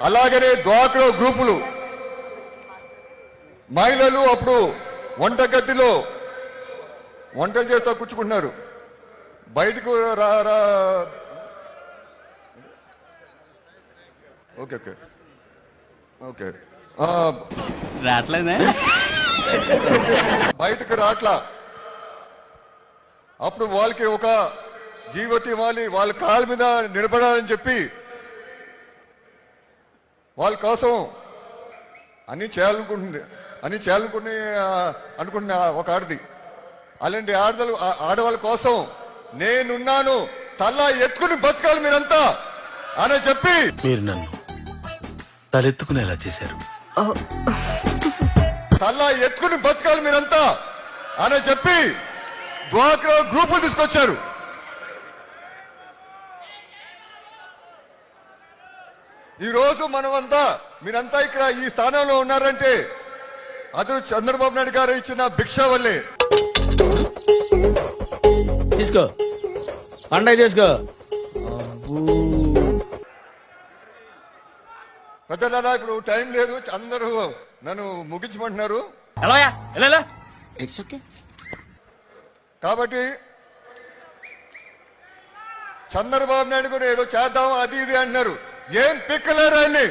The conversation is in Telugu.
అలాగనే డ్వాక్రా గ్రూపులు. మహిళలు అప్పుడు వంటగదిలో వంటలు చేస్తా కూర్చుకుంటున్నారు. బయటకు రా రా ఓకే ఓకే. ఓకే. రావట్లేదే? బయటకు రాట్లా. అప్పుడు వాళ్ళకి ఒక జీవతి వాలి వాళ్ళ కాళ్ళ మీద నిలబడాలని చెప్పి వాళ్ళ కోసం అన్ని చేయాలనుకుంటుంది. అన్ని చేయాలనుకుని ఆ, అనుకున్న ఒక ఆడది. అలాంటి ఆడదలు ఆడవాళ్ళ కోసం నేనున్నాను తల్ల ఎత్తుకుని బతకాలి మీరంతా అని చెప్పి మీరు నన్ను తలెత్తుకునేలా చేశారు. తల్ల ఎత్తుకుని బతకాలి మీరంతా అని చెప్పి డ్వాక్రా గ్రూపులు తీసుకొచ్చారు. ఈ రోజు మనమంతా మీరంతా ఇక్కడ ఈ స్థానంలో ఉన్నారంటే అతను చంద్రబాబు నాయుడు గారు ఇచ్చిన భిక్ష వల్లే. తీసుకో. పండగ తీసుకో. పెద్దలారా ఇప్పుడు టైం లేదు. అందరూ నన్ను ముగించమంటున్నారు. కాబట్టి చంద్రబాబు నాయుడు కూడా ఏదో చేద్దాం అది ఇది అంటున్నారు. ఏం పిక్కలేరు ఆయన్ని.